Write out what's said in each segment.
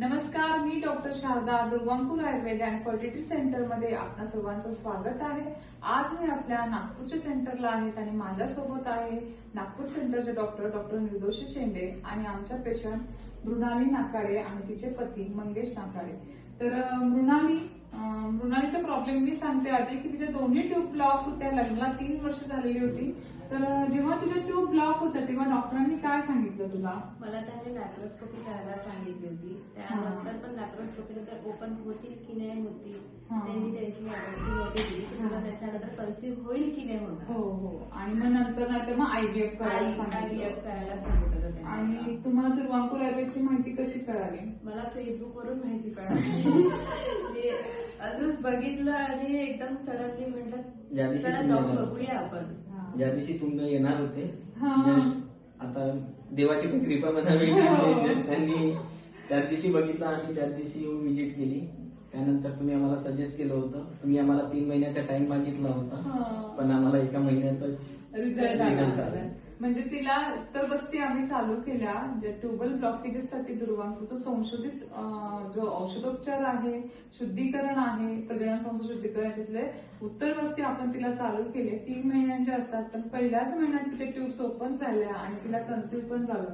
नमस्कार मी doctor Sharada Durvanpur Ayurved and fertility सेंटरमध्ये आपणा सर्वांचं स्वागत आहे. आज मी आपल्या नागपूरच्या सेंटरला आहेत आणि माझ्यासोबत आहे नागपूर सेंटरचे डॉक्टर डॉक्टर निर्दोषी शेंडे आणि आमच्या पेशंट मृणाली नाकाडे आणि तिचे पती मंगेश नाकाडे. तर मृणाली मृणालीचा प्रॉब्लेम मी सांगते आधी की तिच्या दोन्ही ट्यूब ब्लॉक होत्या. लग्नाला तीन वर्ष झालेली होती. तर जेव्हा तुझ्या ट्यूब ब्लॉक होत्या तेव्हा डॉक्टरांनी काय सांगितलं तुला? मला त्यांनी लॅप्रोस्कोपी करायला सांगितली होती. त्यानंतर पण लॅप्रोस्कोपी नंतर ओपन होतील की नाही होतील हा. त्यांनी त्यांची गॅरंटी तुला त्याच्यानंतर कन्सिव्ह होईल की नाही होणार. हो हो. आणि मग नंतर नाही तर मग आयव्हीएफ करायला सांगितलं. करायला सांगितलं. होतं तुम्हाला दुर्वांकूर आयुर्वेदची माहिती कशी कळाली मला फेसबुक वरून माहिती मी असंच बघितलं आणि एकदम सडनली ज्या म्हटलं दिवशी चला जाऊन बघूया आपण. ज्या दिवशी तुम्ही येणार होते हा. आता देवाची पण कृपा म्हणा वेगळी हो. त्यांनी त्या दिवशी बघितलं आणि त्या दिवशी येऊन विजिट केली त्यानंतर तुम्ही आम्हाला सजेस्ट केलं होतं तुम्ही आम्हाला तीन महिन्याचा टाइम मागितला होता. पण आम्हाला एका महिन्यातच रिझल्ट. म्हणजे तिला उत्तर बस्ती आम्ही चालू केल्या जे ट्युबल ब्लॉकेजेस साठी दुर्वांकूचं संशोधित जो औषधोपचार आहे शुद्धीकरण आहे प्रजनन संस्था शुद्धीकरण याच्यातले उत्तर बस्ती आपण तिला चालू केले. तीन महिन्यांच्या असतात पण पहिल्याच महिन्यात तिचे ट्यूब्स ओपन झाल्या आणि तिला कन्सिव्ह पण झालं.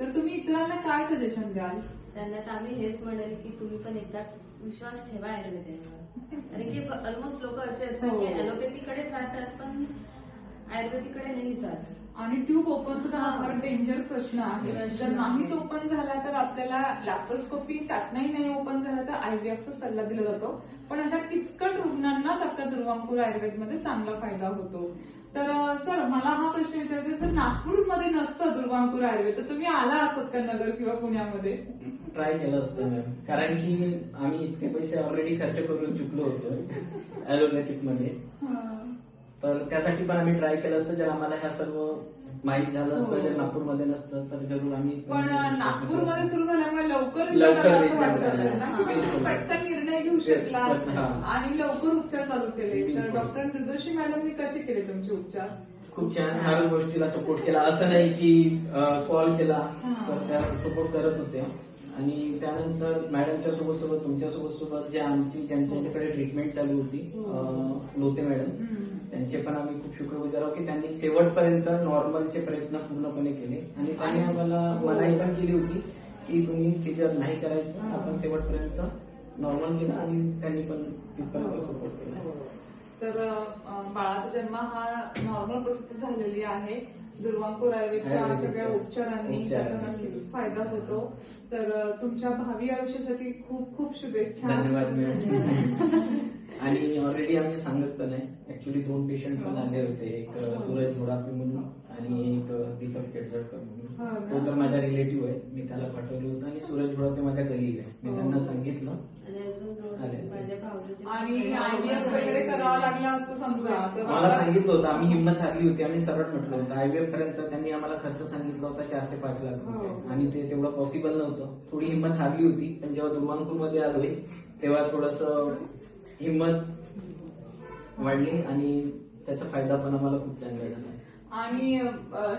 तर तुम्ही इतरांना काय सजेशन द्याल? त्यांना तर आम्ही हेच म्हणेल की तुम्ही पण एकदा विश्वास ठेवा आयुर्वेदावर. कारण की ऑलमोस्ट लोक असे असतात हो. की ऍलोपॅथीकडे जातात पण आयुर्वेदीकडे नाही जात. आणि ट्यूब ओपनचा हा फार डेंजर प्रश्न आहे. जर. नाहीच ओपन झाला तर आपल्याला लॅप्रोस्कोपी त्यातनंही नाही ओपन झाला तर आयव्हीएफचा सल्ला दिला जातो. पण अशा किचकट रुग्णांनाच आपल्या दुर्वांपूर आयुर्वेदमध्ये चांगला फायदा होतो. तर सर मला हा प्रश्न विचारायचा जर नागपूरमध्ये नसतं दुर्वांपूर आयुर्वेद तर तुम्ही आला असतात का नगर किंवा पुण्यामध्ये? ट्राय केलं असतं मॅम कारण की आम्ही इतके पैसे ऑलरेडी खर्च करून चुकलो होतो ऍलोपॅथिकमध्ये. तर त्यासाठी पण आम्ही ट्राय केलं असतं जर आम्हाला ह्या सर्व माहीत झालं असतं हो. जर नागपूरमध्ये नसतं तर जरूर आम्ही पण नागपूरमध्ये सुरू झाल्यामुळे लवकर लवकर पटकन निर्णय घेऊ शकला. आणि लवकर उपचार चालू केले. तर. डॉक्टर निर्दोषी मॅडमनी कसे केले तुमचे उपचार खूप छान. हर गोष्टीला सपोर्ट केला. असं नाही की कॉल केला. तर त्या सपोर्ट करत होत्या. आणि त्यानंतर मॅडमच्या सोबत सोबत तुमच्यासोबत सोबत जे आमची ज्यांच्याकडे ट्रीटमेंट चालू होती अं, लोते मॅडम. त्यांचे पण आम्ही खूप शुक्रगुजार आहोत की त्यांनी शेवटपर्यंत नॉर्मलचे प्रयत्न पूर्णपणे केले. आणि त्यांनी आम्हाला मनाई पण केली होती की तुम्ही सिजर नाही करायचं आपण शेवटपर्यंत नॉर्मल केलं आणि त्यांनी पण तिथपर्यंत सपोर्ट केला. तर बाळाचा जन्म हा नॉर्मल परिस्थिती झालेली आहे. दुर्वांकूर आयुर्वेदच्या सगळ्या उपचारांनी उपचार. त्याचा नक्कीच फायदा होतो. तर तुमच्या भावी आयुष्यासाठी खूप खूप शुभेच्छा. धन्यवाद आणि ऑलरेडी आम्ही सांगत पण आहे. ऍक्च्युली दोन पेशंट पण आले होते. एक अ, सूरज झोडापे म्हणून आणि एक दीपक केडजळकर हो म्हणून ना? तो तर माझा रिलेटिव्ह आहे. मी त्याला पाठवलं होतं आणि सूरज झोडापे माझ्या गली. आहे मी हो. त्यांना सांगितलं. आले. आणि आयव्हीएफ वगैरे करावं लागलं असतं समजा. तर मला सांगितलं होतं आम्ही हिंमत हारली होती आम्ही सरळ म्हटलं होतं. आयव्हीएफ पर्यंत त्यांनी आम्हाला खर्च सांगितला होता चार ते पाच लाख रुपये. हो. आणि ते तेवढं पॉसिबल नव्हतं. थोडी हिंमत हारली होती पण जेव्हा दुर्वांकूरमध्ये आलोय तेव्हा थोडस हिंमत वाढली आणि त्याचा फायदा पण आम्हाला खूप चांगला झाला. आणि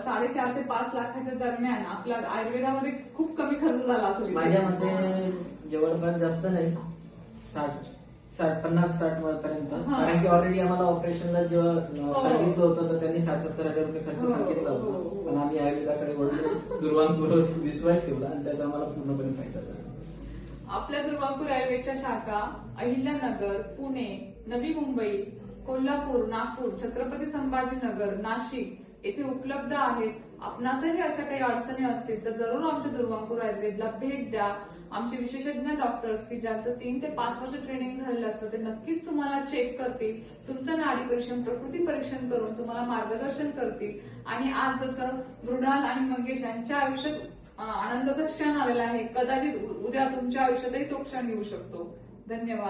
साडेचार ते पाच लाखाच्या दरम्यान आपल्या आयुर्वेदामध्ये खूप कमी खर्च झाला असेल माझ्या मते जवळपास जास्त नाही साठ साठ पन्नास साठ पर्यंत. कारण की ऑलरेडी आम्हाला ऑपरेशनला जेव्हा हो. सांगितलं होतं तर त्यांनी साठ सत्तर हजार रुपये खर्च हो, सांगितला हो, होता हो. पण आम्ही आयुर्वेदाकडे वळलो दुर्वांकूरवर विश्वास ठेवला आणि त्याचा आम्हाला पूर्णपणे फायदा झाला आपल्या दुर्वांपूर आयुर्वेदच्या शाखा अहिल्यानगर पुणे नवी मुंबई कोल्हापूर नागपूर छत्रपती संभाजीनगर नाशिक येथे उपलब्ध आहेत. आपणासही अशा काही अडचणी असतील तर जरूर आमच्या दुर्वांपूर आयुर्वेदला भेट द्या. आमचे विशेषज्ञ डॉक्टर्स की ज्यांचं तीन ते पाच वर्ष ट्रेनिंग झालेलं असतं ते नक्कीच तुम्हाला चेक करतील. तुमचं नाडी परीक्षण प्रकृती परीक्षण करून तुम्हाला मार्गदर्शन करतील. आणि आज जसं मृणाल आणि मंगेश यांच्या आयुष्यात आनंदाचा क्षण आलेला आहे कदाचित उद्या तुमच्या आयुष्यातही तो क्षण येऊ शकतो. धन्यवाद.